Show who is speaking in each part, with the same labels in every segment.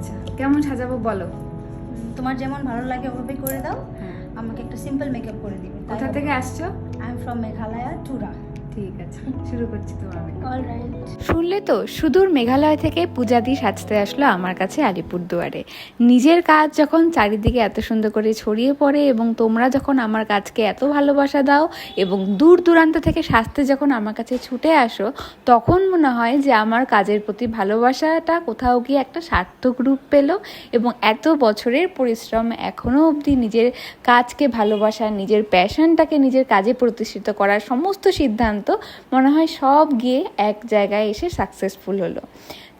Speaker 1: আচ্ছা কেমন সাজাবো বলো?
Speaker 2: তোমার যেমন ভালো লাগে ওভাবেই করে দাও।
Speaker 1: হ্যাঁ।
Speaker 2: আমাকে একটা সিম্পল মেকআপ করে দিবে
Speaker 1: কোথা থেকে আসছো?
Speaker 2: I am from Meghalaya Tura
Speaker 1: ঠিক আছে শুরু করছি তোমার শুনলে তো সুদূর মেঘালয় থেকে পূজাদি সাজতে আসলো আমার কাছে আলিপুরদুয়ারে। নিজের কাজ যখন চারিদিকে এত সুন্দর করে ছড়িয়ে পড়ে এবং তোমরা যখন আমার কাজকে এত ভালোবাসা দাও এবং দূর দূরান্ত থেকে সাজতে যখন আমার কাছে ছুটে আসো তখন মনে হয় যে আমার কাজের প্রতি ভালোবাসাটা কোথাও গিয়ে একটা সার্থক রূপ পেল এবং এত বছরের পরিশ্রম এখনও অবধি নিজের কাজকে ভালোবাসা নিজের প্যাশনটাকে নিজের কাজে প্রতিষ্ঠিত করার সমস্ত সিদ্ধান্ত মনে হয় সব গিয়ে এক জায়গায় এসে সাকসেসফুল হলো।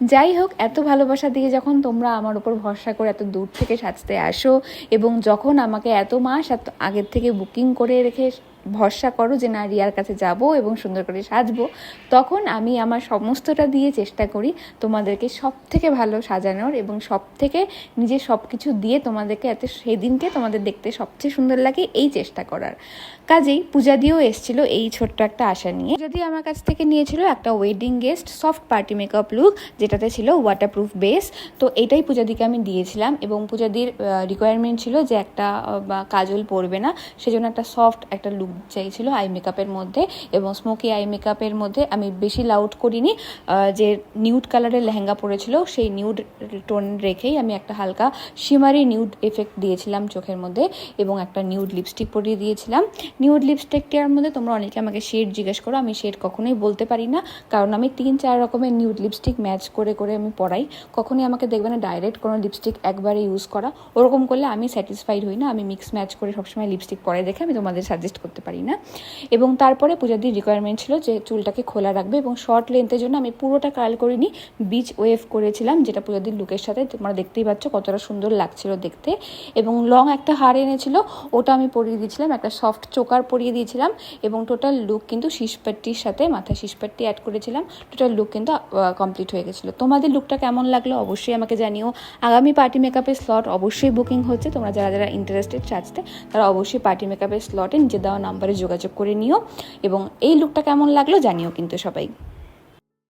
Speaker 1: যাই হোক, এত ভালোবাসা দিয়ে যখন তোমরা আমার উপর ভরসা করে এত দূর থেকে সাজতে আসো এবং যখন আমাকে এত মাস এত আগের থেকে বুকিং করে রেখে ভরসা করো যে না, রিয়ার কাছে যাব এবং সুন্দর করে সাজবো। তখন আমি আমার সমস্তটা দিয়ে চেষ্টা করি তোমাদেরকে সব থেকে ভালো সাজানোর এবং সব থেকে নিজের সব কিছু দিয়ে তোমাদেরকে এত সেদিনকে তোমাদের দেখতে সবচেয়ে সুন্দর লাগে এই চেষ্টা করার। কাজেই পূজা দিয়েও এসেছিল এই ছোট্ট একটা আশা নিয়ে। দিয়ে আমার কাছ থেকে নিয়েছিল একটা wedding guest soft party makeup look যেটাতে ছিল ওয়াটারপ্রুফ বেস তো এটাই পূজাদিকে আমি দিয়েছিলাম এবং পূজাদির রিকোয়ারমেন্ট ছিল যে একটা কাজল পরবে না। সেজন্য একটা সফট একটা লুক চাইছিল আই মেকআপের মধ্যে এবং স্মোকি আই মেকআপের মধ্যে আমি বেশি লাউড করিনি যে নিউড কালারের লেহেঙ্গা পরেছিল সেই নিউড টোন রেখেই আমি একটা হালকা শিমারি নিউড এফেক্ট দিয়েছিলাম চোখের মধ্যে এবং একটা নিউড লিপস্টিক পরিয়ে দিয়েছিলাম। নিউড লিপস্টিকটার মধ্যে তোমরা অনেকে আমাকে শেড জিজ্ঞেস করো, আমি শেড কখনোই বলতে পারি না, কারণ আমি তিন চার রকমের নিউড লিপস্টিক ম্যাচ করে করে আমি পরাই। কখনোই আমাকে দেখবে না ডাইরেক্ট কোনো লিপস্টিক একবারে ইউজ করা। ওরকম করলে আমি স্যাটিসফাইড হই না, আমি মিক্স ম্যাচ করে সবসময় লিপস্টিক পরে দেখে আমি তোমাদের সাজেস্ট করতে পারি না। এবং তারপরে পূজাদির রিকোয়ারমেন্ট ছিল যে চুলটাকে খোলা রাখবে এবং শর্ট লেন্থের জন্য আমি পুরোটা কার্ল করিনি বিচ ওয়েভ করেছিলাম, যেটা পূজাদির লুকের সাথে। তোমরা দেখতেই পাচ্ছ কতটা সুন্দর লাগছিল দেখতে। এবং লং একটা হার এনেছিল, ওটা আমি পরিয়ে দিয়েছিলাম, একটা সফট চোকার পরিয়ে দিয়েছিলাম। এবং টোটাল লুক কিন্তু শিশপাট্টির সাথে, মাথায় শিশপাট্টি অ্যাড করেছিলাম। টোটাল লুক কিন্তু কমপ্লিট হয়ে গেছিল। তোমাদের লুকটা কেমন লাগল অবশ্যই আমাকে জানিও। আগামী পার্টি মেকআপের স্লট অবশ্যই বুকিং হচ্ছে। তোমরা যারা যারা ইন্টারেস্টেড সাজতে তারা অবশ্যই পার্টি মেকআপের স্লটে নিজে দেওয়া নাম্বারে যোগাযোগ করে নিও। এবং এই লুকটা কেমন লাগল জানিও কিন্তু সবাই।